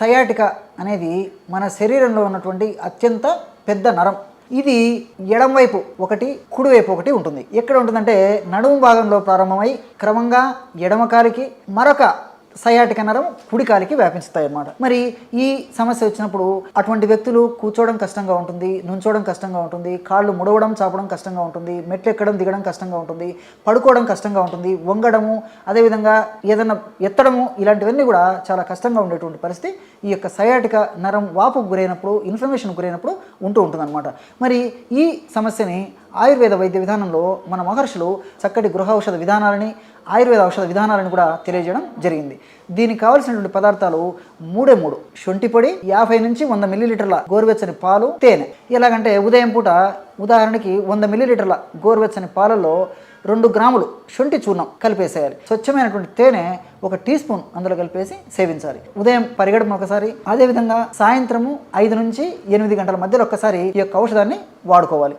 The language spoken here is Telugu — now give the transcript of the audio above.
సయాటిక అనేది మన శరీరంలో ఉన్నటువంటి అత్యంత పెద్ద నరం. ఇది ఎడంవైపు ఒకటి కుడివైపు ఒకటి ఉంటుంది. ఎక్కడ ఉంటుందంటే నడుము భాగంలో ప్రారంభమై క్రమంగా ఎడమకాలికి మరొక సయాటిక నరం కుడి కాలికి వ్యాపించుతాయి అన్నమాట మరి ఈ సమస్య వచ్చినప్పుడు అటువంటి వ్యక్తులు కూర్చోవడం కష్టంగా ఉంటుంది నుంచోవడం కష్టంగా ఉంటుంది కాళ్ళు ముడవడం చాపడం కష్టంగా ఉంటుంది మెట్లు ఎక్కడం దిగడం కష్టంగా ఉంటుంది పడుకోవడం కష్టంగా ఉంటుంది వంగడము అదేవిధంగా ఏదైనా ఎత్తడము ఇలాంటివన్నీ కూడా చాలా కష్టంగా ఉండేటువంటి పరిస్థితి ఈ యొక్క సయాటిక నరం వాపుకు గురైనప్పుడు ఇన్ఫ్లమేషన్ గురైనప్పుడు ఉంటూ ఉంటుందన్నమాట. మరి ఈ సమస్యని ఆయుర్వేద వైద్య విధానంలో మన మహర్షులు చక్కటి గృహ ఔషధ విధానాలని ఆయుర్వేద ఔషధ విధానాలను కూడా తెలియజేయడం జరిగింది. దీనికి కావాల్సినటువంటి పదార్థాలు మూడే మూడు. శొంఠి పొడి యాభై నుంచి వంద మిల్లీలీటర్ల గోరువెచ్చని పాలు తేనె. ఎలాగంటే ఉదయం పూట ఉదాహరణకి వంద మిల్లీలీటర్ల గోరువెచ్చని పాలలో రెండు గ్రాములు శొంఠి చూర్ణం కలిపేసేయాలి. స్వచ్ఛమైనటువంటి తేనె ఒక టీ స్పూన్ అందులో కలిపేసి సేవించాలి. ఉదయం పరిగెడమ ఒకసారి అదేవిధంగా సాయంత్రము ఐదు నుంచి ఎనిమిది గంటల మధ్యలో ఒక్కసారి ఈ యొక్క ఔషధాన్ని వాడుకోవాలి.